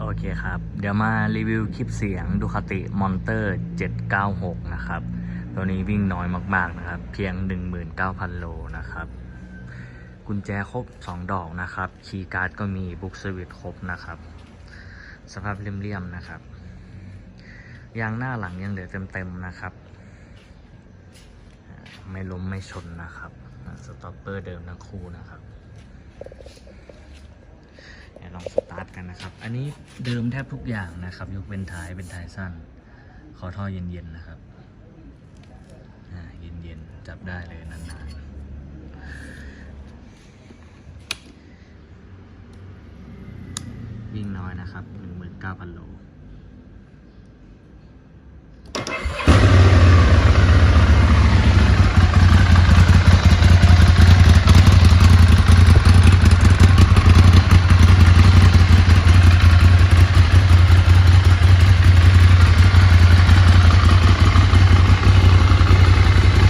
โอเคครับ เดี๋ยวมารีวิวคลิปเสียงดูคาติมอนเตอร์ 796 นะครับ ตัวนี้วิ่งน้อยมาก ๆ นะครับ เพียง 19,000 โลนะครับ กุญแจครบ 2 ดอกนะครับ คีย์การ์ดก็มีบุ๊กสวิตครบนะครับ สภาพเลี่ยมๆนะครับ ยางหน้าหลังยังเหลือเต็ม ๆ นะครับ ไม่ล้มไม่ชนนะครับ สต็อปเปอร์เดิมทั้งคู่นะครับ เดี๋ยวลองสตาร์ทกันนะครับ อันนี้เดิมแทบทุกอย่างนะครับ ยกเป็นท้ายเป็นท้ายสั้น ขอท่อเย็นๆนะครับอ่าเย็นๆจับได้เลยนานๆวิ่งน้อยนะครับ 19,000 โล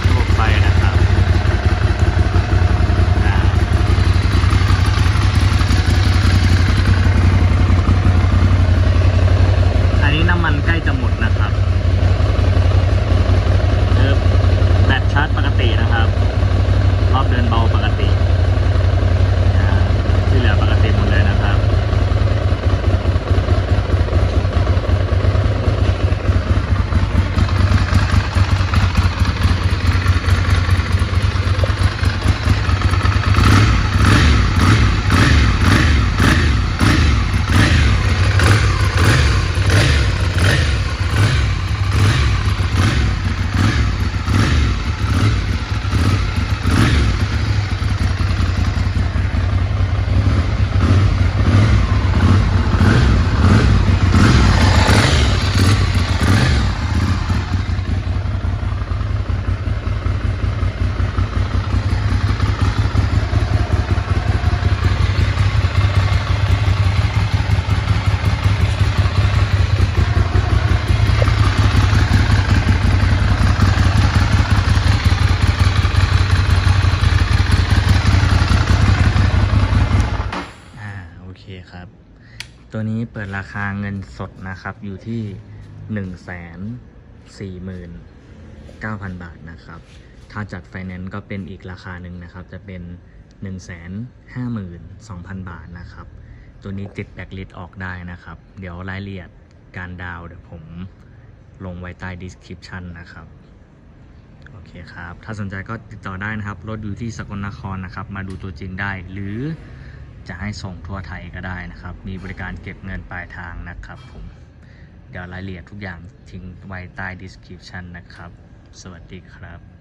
ระบบไฟนะครับอ่าอันนี้น้ำมันใกล้จะหมดนะครับเออแบตชาร์จปกตินะครับ รอบเดินเบาปกติอ่าที่เหลือปกติหมดเลยนะครับ อ่าโอเคครับ ตัวนี้เปิดราคาเงินสดนะครับ อยู่ที่1นึ่งแสนสี่หมื่นเก้าพันบาทนะครับ ถ้าจัดไฟแนนซ์ก็เป็นอีกราคาหนึ่งนะครับ จะเป็น1นึ่งแสนห้าหมื่นสองพันบาทนะครับ ตัวนี้ติดแบ็กลิสออกได้นะครับ เดี๋ยวรายละเอียดการดาวเดี๋ยวผมลงไว้ใต้ description นะครับ โอเคครับ ถ้าสนใจก็ติดต่อได้นะครับ รถอยู่ที่สกลนครนะครับ มาดูตัวจริงได้ หรือ จะให้ส่งทั่วไทยก็ได้นะครับ มีบริการเก็บเงินปลายทางนะครับผม เดี๋ยวรายละเอียดทุกอย่างทิ้งไว้ใต้ description นะครับ สวัสดีครับ